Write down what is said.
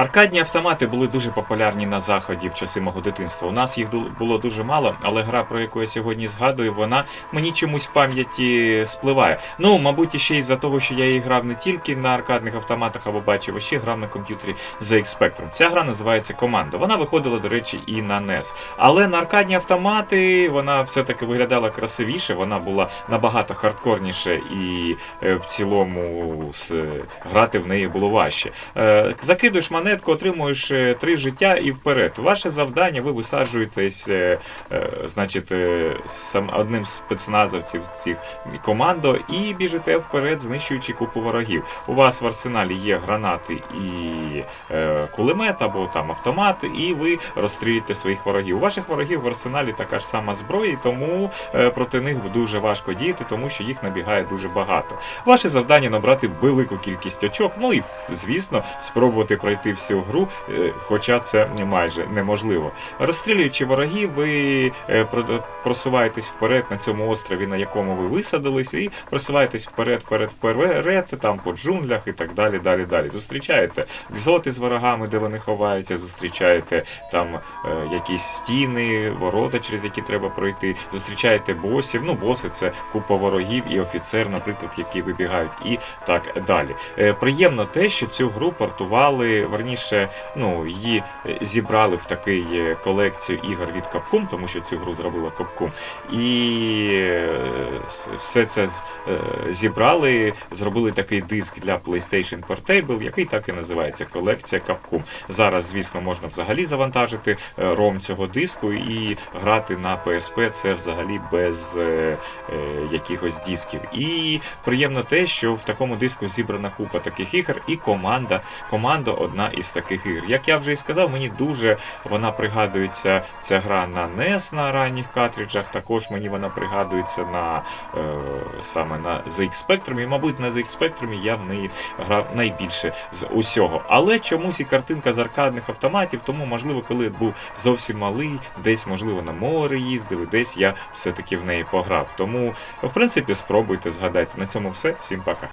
Аркадні автомати були дуже популярні на заході в часи мого дитинства. У нас їх було дуже мало, але гра, про яку я сьогодні згадую, вона мені чомусь в пам'яті спливає. Ну, мабуть, іще із-за того, що я її грав не тільки на аркадних автоматах або бачив, а ще грав на комп'ютері ZX Spectrum. Ця гра називається Команда. Вона виходила, до речі, і на NES. Але на аркадні автомати вона все-таки виглядала красивіше, вона була набагато хардкорніше і е, в цілому грати в неї було важче. Е, Закидуєш монетку, отримуєш е, три життя і вперед. Ваше завдання, ви висаджуєтесь, е, е, значить, сам одним з спецназовців цих командо і біжите вперед, знищуючи купу ворогів. У вас в арсеналі є гранати і кулемет або там автомат, і ви розстрілюєте своїх ворогів. У ваших ворогів в арсеналі така ж сама зброя, тому проти них дуже важко діяти, тому що їх набігає дуже багато. Ваше завдання набрати велику кількість очок, ну і звісно, спробувати пройти всю гру, е, хоча це майже неможливо. Розстрілюючи ворогів, ви е, просуваєтесь вперед на цьому острові, на якому ви висадились, і просуваєтесь вперед, вперед, вперед, там по джунглях і так далі, далі, далі. Зустрічаєте дзоти з ворогами, де вони ховаються, зустрічаєте там е, якісь стіни, ворота, через які треба пройти. Зустрічаєте босів. Ну, боси це купа ворогів і офіцер, наприклад, які вибігають, і так далі. Приємно те, що цю гру портували, верніше, ну, її е, зібрали в такий е, колекцію ігор від Capcom, тому що цю гру зробила Capcom. І е, все це зібрали, зробили такий диск для PlayStation Portable, який так і називається колекція Capcom. Зараз, звісно, можна взагалі завантажити ROM цього диску і грати на PSP це взагалі без якихось дисків. І приємно те, що в такому диску зібрана купа таких ігор, і команда, команда одна із таких ігор. Як я вже і сказав, мені дуже вона пригадується ця гра на NES на ранніх картриджах. Також мені вона пригадується на е, саме на ZX Spectrum, і, мабуть, на ZX Spectrum я в неї грав найбільше з усього. Але чомусь і картинка з аркадних автоматів, тому, можливо, коли був зовсім малий, десь, можливо, на море їздили, десь я все-таки в неї пограв. Тому, в принципі, спробуйте згадати. На цьому все. Всім пока.